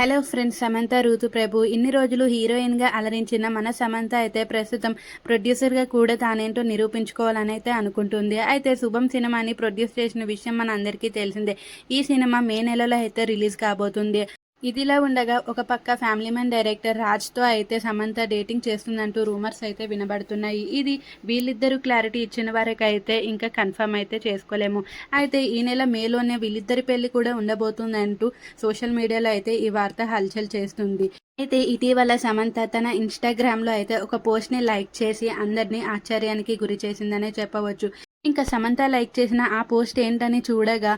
Hello friends Samantha Ruth Prabhu ఇన్ని రోజులు హీరోయిన్గా అలరించిన మన సమంత అయితే ప్రస్తుతం ప్రొడ్యూసర్గా కూడా తానేంటో నిరూపించుకోవాలని అయితే అనుకుంటుంది. అయితే శుభం సినిమాని ప్రొడ్యూస్ చేసిన విషయం మన అందరికీ తెలిసిందే. ఈ సినిమా మే నెలలో అయితే రిలీజ్ కాబోతుంది. ఇదిలా ఉండగా ఒక పక్క ఫ్యామిలీ మ్యాన్ డైరెక్టర్ రాజ్తో అయితే సమంత డేటింగ్ చేస్తుందంటూ రూమర్స్ అయితే వినబడుతున్నాయి. ఇది వీళ్ళిద్దరూ క్లారిటీ ఇచ్చిన వారికైతే ఇంకా కన్ఫర్మ్ అయితే చేసుకోలేము. అయితే ఈ నెల మేలోనే వీళ్ళిద్దరి పెళ్ళి కూడా ఉండబోతుందంటూ సోషల్ మీడియాలో అయితే ఈ వార్త హల్చల్ చేస్తుంది. అయితే ఇటీవల సమంత తన ఇన్స్టాగ్రామ్లో అయితే ఒక పోస్ట్ని లైక్ చేసి అందరినీ ఆశ్చర్యానికి గురి చేసిందనే చెప్పవచ్చు. ఇంకా సమంత లైక్ చేసిన ఆ పోస్ట్ ఏంటని చూడగా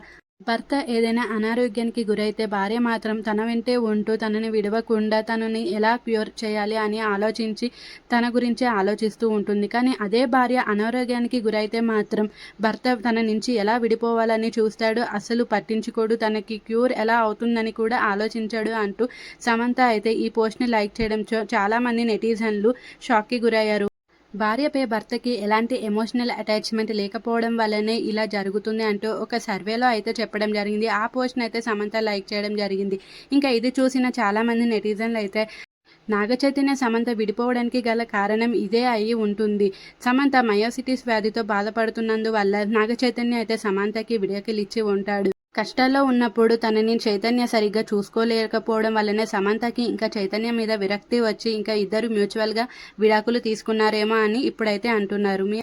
భర్త ఏదైనా అనారోగ్యానికి గురైతే భార్య మాత్రం తన వెంటే ఉంటూ తనని విడవకుండా తనని ఎలా క్యూర్ చేయాలి అని ఆలోచించి తన గురించే ఆలోచిస్తూ ఉంటుంది. కానీ అదే భార్య అనారోగ్యానికి గురైతే మాత్రం భర్త తన నుంచి ఎలా విడిపోవాలని చూస్తాడు? అసలు పట్టించుకోడు. తనకి క్యూర్ ఎలా అవుతుందని కూడా ఆలోచించాడు అంటూ సమంత అయితే ఈ పోస్ట్ని లైక్ చేయడం చాలామంది నెటిజన్లు షాక్కి గురయ్యారు. భార్యపై భర్తకి ఎలాంటి ఎమోషనల్ అటాచ్మెంట్ లేకపోవడం వల్లనే ఇలా జరుగుతుంది అంటూ ఒక సర్వేలో అయితే చెప్పడం జరిగింది. ఆ పోస్ట్ని అయితే సమంత లైక్ చేయడం జరిగింది. ఇంకా ఇది చూసిన చాలామంది నెటిజన్లు అయితే నాగ చైతన్య సమంత విడిపోవడానికి గల కారణం ఇదే అయి ఉంటుంది. సమంత మయోసిటీస్ వ్యాధితో బాధపడుతున్నందువల్ల నాగ చైతన్య అయితే సమంతకి విడాకులు ఇచ్చి ఉంటాడు. కష్టాల్లో ఉన్నప్పుడు తనని చైతన్య సరిగ్గా చూసుకోలేకపోవడం వల్లనే సమంతకి ఇంకా చైతన్య మీద విరక్తి వచ్చి ఇంకా ఇద్దరు మ్యూచువల్గా విడాకులు తీసుకున్నారేమో అని ఇప్పుడైతే అంటున్నారు. మీ